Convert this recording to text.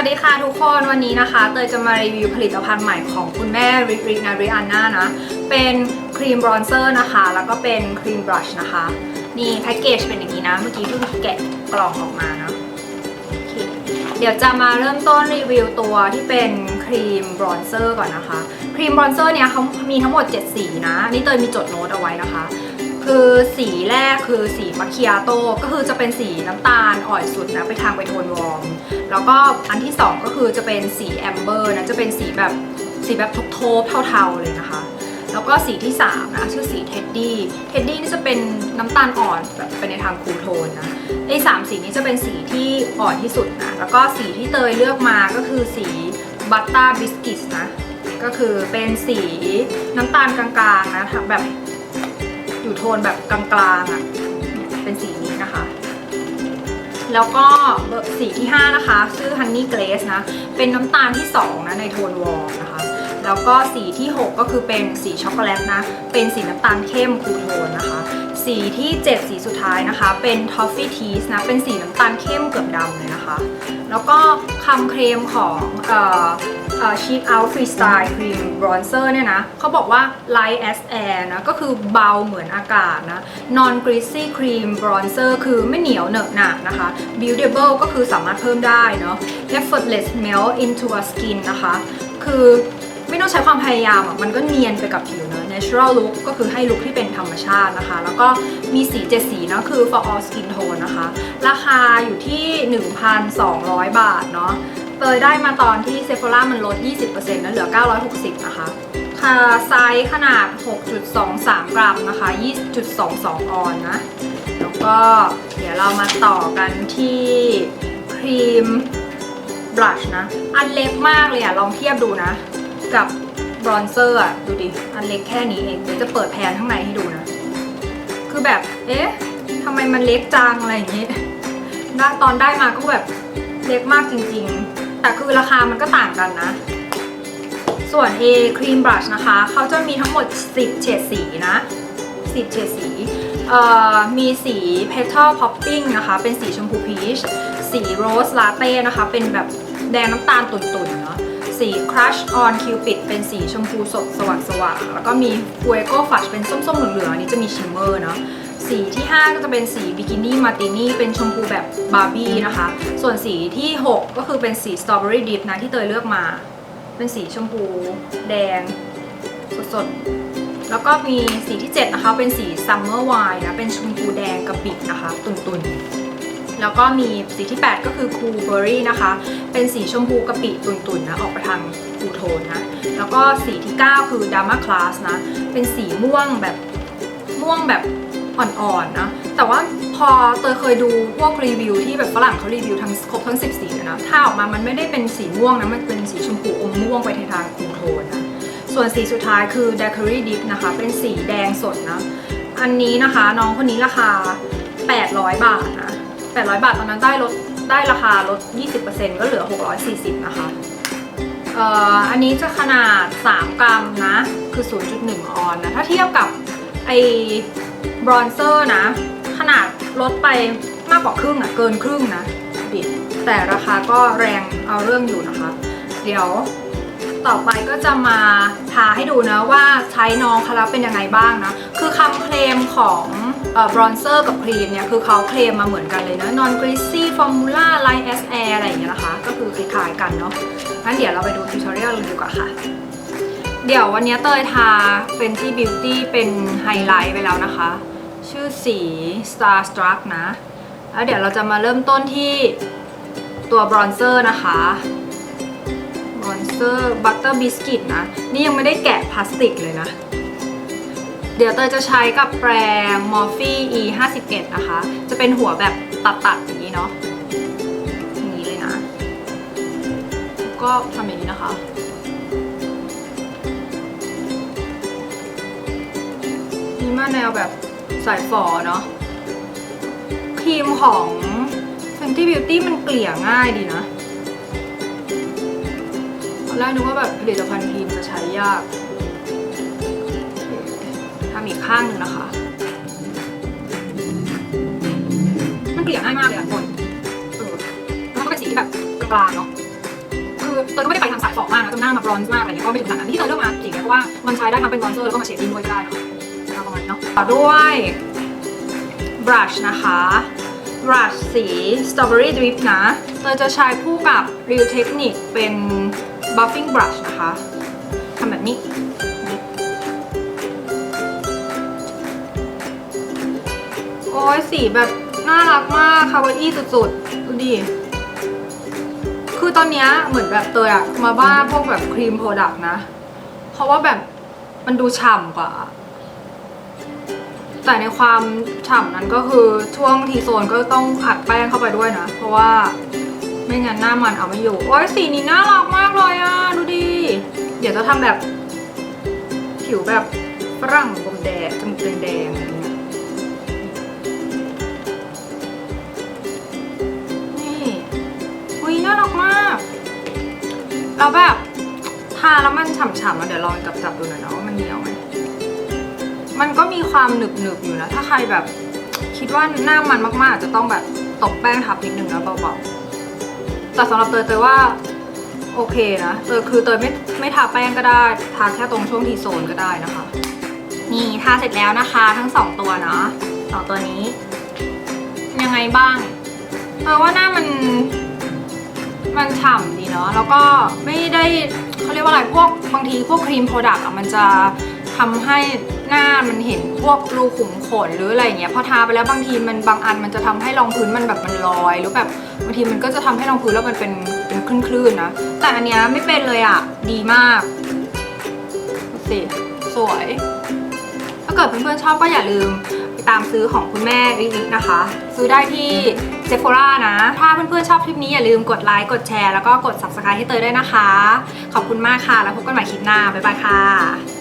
วัสดีค่ะทุกคนวันนี้นะคะ เตยจะมารีวิวผลิตภัณฑ์ใหม่ของคุณแม่ริกริกนาริอันนานะ เป็นครีมบรอนเซอร์นะคะ แล้วก็เป็นครีมบลัชนะคะ นี่แพ็กเกจเป็นอย่างนี้นะ เมื่อกี้เพิ่งแกะกล่องออกมานะโอเคเดี๋ยวจะมาเริ่มต้นรีวิวตัวที่เป็นครีมบรอนเซอร์ก่อนนะคะ ครีมบรอนเซอร์เนี่ยเขามีทั้งหมด 7 สีนะ นี่เตยมีจดโน้ตเอาไว้นะคะ คือสีแรกคือสีมัคคิอาโต้ก็คือจะเป็นสีน้ำตาลอ่อนสุดนะไปทางไปโทนวอร์มแล้วก็อันที่2ก็คือจะเป็นสีแอมเบอร์นะจะเป็นสีแบบสีแบบโทบเทาๆเลยนะคะ แล้วก็สีที่3นะชื่อสีเท็ดดี้เท็ดดี้นี่จะเป็นน้ำตาลอ่อนแบบไปในทางคูลโทนนะไอ้สามสีนี้จะเป็นสีที่อ่อนที่สุดนะแล้วก็สีที่เตยเลือกมาก็คือสีบัตตาบิสกิตนะก็คือเป็นสีน้ำตาลกลางๆนะแบบ อยู่โทนแบบกลางๆอะเนี่ยเป็นสีนี้นะคะ แล้วก็เบอร์สีที่ 5 นะคะ ชื่อ Honey Glaze นะ เป็นน้ำตาลที่ 2 นะ ในโทนวอร์มนะคะ แล้วก็สีที่ 6 ก็คือเป็นสีช็อกโกแลตนะ เป็นสีน้ำตาลเข้มคูลโทนนะคะ สีที่ 7 สีสุดท้ายนะคะ เป็น Toffee Teas นะ เป็นสีน้ำตาลเข้มเกือบดำเลยนะคะ แล้วก็คำเคลมของเอ่อ เอ่อ Cheek Out Freestyle Cream Bronzer เนี่ยนะเขาบอกว่า Light as Air นะ ก็คือเบาเหมือนอากาศนะ Non Greasy Cream Bronzer คือไม่เหนียวเหนอะหนะนะคะ Buildable ก็คือสามารถเพิ่มได้เนาะ Effortless Melt into a Skin นะคะ คือไม่ต้องใช้ความพยายามอะ มันก็เนียนไปกับผิวเนอะ Natural Look ก็คือให้ลุคที่เป็นธรรมชาตินะคะ แล้วก็มีสีเจ็ดสีเนอะคือ for all skin tone นะคะ ราคาอยู่ที่ 1,200 บาทเนาะ เตยได้มาตอนที่เซฟ h o ล่ามันลด 20%นะเหลือ 960 นะคะ ค่ะไซส์ขนาด 6.23 กรัมนะคะ 20.22 ออนนะ แล้วก็เดี๋ยวเรามาต่อกันที่ครีมบลัชนะ อันเล็กมากเลยอะลองเทียบดูนะ กับบรอนเซอร์อะดูดิ อันเล็กแค่นี้เอง เดี๋ยวจะเปิดแพนข้างในให้ดูนะ คือแบบ เอ๊ะทำไมมันเล็กจังอะไรอย่างงี้ตอนได้มาก็แบบเล็กมากจริงๆ แต่คือราคามันก็ต่างกันนะ ส่วน A ครีมบลัชนะคะ เขาจะมีทั้งหมด 10 เฉดสีนะ 10 เฉดสี มีสี Petal Popping นะคะ เป็นสีชมพูพีช สี Rose Latte นะคะ เป็นแบบแดงน้ำตาลตุ่นๆเนาะ สี Crush on Cupid เป็นสีชมพูสดสว่างๆ แล้วก็มี Fuego Fudge เป็นส้มๆ เหลืองๆ อันนี้จะมีชิมเมอร์เนาะ สีที่ 5 ก็จะเป็นสีบิกินี่มาตินี่เป็นชมพูแบบบาร์บี้นะคะ ส่วนสีที่ 6 ก็คือเป็นสีสตรอเบอรี่ดิฟนะที่เตยเลือกมา เป็นสีชมพูแดงสดๆ แล้วก็มีสีที่ 7 นะคะ เป็นสีซัมเมอร์ไวน์นะ เป็นชมพูแดงกระปินะคะ ตุ่นๆ แล้วก็มีสีที่ 8 ก็คือคูเบอรี่นะคะ เป็นสีชมพูกะปิตุ่นๆนะออกไปทางคูโทนนะแล้วก็สีที่ 9 คือดามาคลาสนะ เป็นสีม่วงแบบม่วงแบบ อ่อนๆนะแต่ว่าพอเตยเคยดูพวกรีวิวที่แบบฝรั่งเขารีวิวทั้งครบทั้ง 10 สีเลยนะถ้าออกมามันไม่ได้เป็นสีม่วงนะมันเป็นสีชมพูอมม่วงไปในทางคูโทนนะส่วนสีสุดท้ายคือ d a c o r y Dip นะคะ เป็นสีแดงสดนะอันนี้นะคะน้องคนนี้ราคา 800 บาทนะ800 บาทตอนนั้นได้ลดได้ราคาลด 20%ก็เหลือ 640 นะคะ เอ่อ อันนี้จะขนาด 3 กรัมนะ คือ 0.1 ออนนะ ถ้าเทียบกับไอ บรอนเซอร์นะ ขนาดลดไปมากกว่าครึ่งอะเกินครึ่งนะดิแต่ราคาก็แรงเอาเรื่องอยู่นะคะ เดี๋ยวต่อไปก็จะมาทาให้ดูนะว่าใช้น้องเขาแล้วเป็นยังไงบ้างนะ คือคำเคลมของบรอนเซอร์กับครีมเนี่ย คือเขาเคลมมาเหมือนกันเลยนะ non greasy formula light as air อะไรอย่างเงี้ยนะคะ ก็คือคล้ายๆกันเนาะงั้นเดี๋ยวเราไปดูทิวทอเรียลเลยดีกว่าค่ะ เดี๋ยววันนี้เตยทา Fenty Beauty เป็นไฮไลท์ไปแล้วนะคะ ชื่อสี Star Struck นะ แล้วเดี๋ยวเราจะมาเริ่มต้นที่ตัวบรอนเซอร์นะคะบรอนเซอร์บัตเตอร์บิสกิตนะ นี่ยังไม่ได้แกะพลาสติกเลยนะ เดี๋ยวเตยจะใช้กับแปรงมอร์ฟี่ e 5 1นะคะ จะเป็นหัวแบบตัดๆอย่างนี้เนาะอย่างนี้เลยนะ ก็ทำอย่างนี้นะคะ นี่มาแนวแบบสายฝอเนาะครีมของ Fenty Beauty มันเกลี่ยง่ายดีนะตอนแรกนึกว่าแบบผลิตภัณฑ์ครีมจะใช้ยากทำอีกข้างหนึ่งนะคะ มันเกลี่ยง่ายมากเลยอะคนแล้วมันก็เป็นสีที่แบบกลางเนาะเตยก็ไม่ได้ไปทางสายฝอกมากนะจนหน้ามาบรอนซ์มากอะไรเงี้ยก็ไม่ถึงขนาดนั้นที่เตยเลือกมาสีเนี้ยเพราะว่ามันใช้ได้ทั้งเป็นบรอนเซอร์แล้วก็มาเชดดิ้งด้วยก็ได้นะคะเอาประมาณนี้ เนาะต่อด้วย brush นะคะ brush สี strawberry drip นะเตยจะใช้คู่กับ real technique เป็น buffing brush นะคะทำแบบนี้โอ้ยสีแบบน่ารักมากคาวาอี้สุดๆ ดูดิ คือตอนนี้เหมือนแบบเตยอะมาว่าพวกแบบครีมโปรดักต์นะ เพราะว่าแบบมันดูฉ่ำกว่า แต่ในความฉ่ำนั้นก็คือช่วงทีโซนก็ต้องอัดแป้งเข้าไปด้วยนะ เพราะว่าไม่งั้นหน้ามันเอาไม่อยู่ โอ้ยสีนี้น่ารักมากเลยอะ ดูดิ เดี๋ยวจะทำแบบ ผิวแบบฝรั่งกลมแดงจมูกแดงๆอะไรเงี้ยนี่อุ้ยน่ารักมากแล้วแบบทาแล้วมันฉ่ำๆอะเดี๋ยวลองจับจับๆดูหน่อยนะว่ามันเหนียวไหม มันก็มีความหนึบๆอยู่นะ ถ้าใครแบบคิดว่าหน้ามันมากๆอาจจะต้องแบบตบแป้งทับนิดนึงนะเบาๆแต่สำหรับเตยเตยว่าโอเคนะเตยคือเตยไม่ไม่ทาแป้งก็ได้ทาแค่ตรงช่วงทีโซนก็ได้นะคะ นี่ทาเสร็จแล้วนะคะ ทั้งสองตัวเนาะสองตัวนี้ ยังไงบ้างเตยว่าหน้ามัน มันฉ่ำดีเนาะแล้วก็ไม่ได้เขาเรียกว่าอะไรพวกบางทีพวกครีมโปรดักต์อะมันจะทำให้ หน้ามันเห็นพวกรูขุมขนหรืออะไรเงี้ยพอทาไปแล้วบางทีมันบางอันมันจะทำให้รองพื้นมันแบบมันลอยหรือแบบบางทีมันก็จะทำให้รองพื้นแล้วมันเป็นเป็นคลื่นๆนะแต่อันเนี้ยไม่เป็นเลยอะดีมากสิสวย ถ้าเกิดเพื่อนๆชอบก็อย่าลืมไปตามซื้อของคุณแม่ริรินะคะ ซื้อได้ที่เซฟ h o รานะ ถ้าเพื่อนๆชอบคลิปนี้อย่าลืมกดไลค์กดแชร์แล้วก็กด subscribe ให้เตยด้วยนะคะ ขอบคุณมากค่ะ แล้วพบกันใหม่คลิปหน้า บ๊ายบายค่ะ